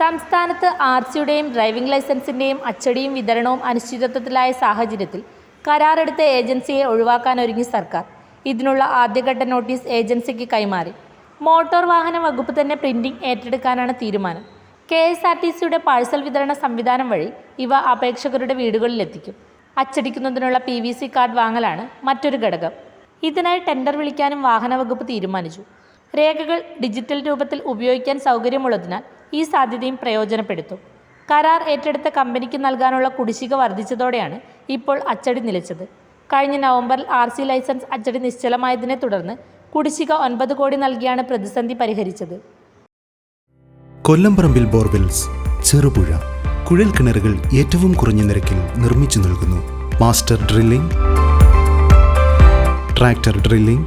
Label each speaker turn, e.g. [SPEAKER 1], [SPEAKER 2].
[SPEAKER 1] സംസ്ഥാനത്ത് R സിയുടെയും driving ലൈസൻസിന്റെയും അച്ചടിയും വിതരണവും അനിശ്ചിതത്വത്തിലായ സാഹചര്യത്തിൽ കരാറെടുത്ത ഏജൻസിയെ ഒഴിവാക്കാനൊരുങ്ങി സർക്കാർ. ഇതിനുള്ള ആദ്യഘട്ട നോട്ടീസ് ഏജൻസിക്ക് കൈമാറി. മോട്ടോർ വാഹന വകുപ്പ് തന്നെ പ്രിന്റിംഗ് ഏറ്റെടുക്കാനാണ് തീരുമാനം. കെ എസ് ആർ ടി സിയുടെ പാഴ്സൽ വിതരണ സംവിധാനം വഴി ഇവ അപേക്ഷകരുടെ വീടുകളിലെത്തിക്കും. അച്ചടിക്കുന്നതിനുള്ള പി വി സി കാർഡ് വാങ്ങലാണ് മറ്റൊരു ഘടകം. ഇതിനായി ടെൻഡർ വിളിക്കാനും വാഹന വകുപ്പ് തീരുമാനിച്ചു. രേഖകൾ ഡിജിറ്റൽ രൂപത്തിൽ ഉപയോഗിക്കാൻ സൗകര്യമുള്ളതിനാൽ ഈ സാധ്യതയും പ്രയോജനപ്പെടുത്തും. കരാർ ഏറ്റെടുത്ത കമ്പനിക്ക് നൽകാനുള്ള കുടിശ്ശിക വർദ്ധിച്ചതോടെയാണ് ഇപ്പോൾ അച്ചടി നിലച്ചത്. കഴിഞ്ഞ നവംബറിൽ ആർ സി ലൈസൻസ് അച്ചടി നിശ്ചലമായതിനെ തുടർന്ന് കുടിശ്ശിക ഒൻപത് കോടി നൽകിയാണ് പ്രതിസന്ധി പരിഹരിച്ചത്.
[SPEAKER 2] കൊല്ലംപറമ്പിൽ ബോർവെൽസ് ചെറുപുഴ കുഴൽ കിണറുകൾ ഏറ്റവും കുറഞ്ഞ നിരക്കിൽ നിർമ്മിച്ചു നൽകുന്നു. Master drilling tractor drilling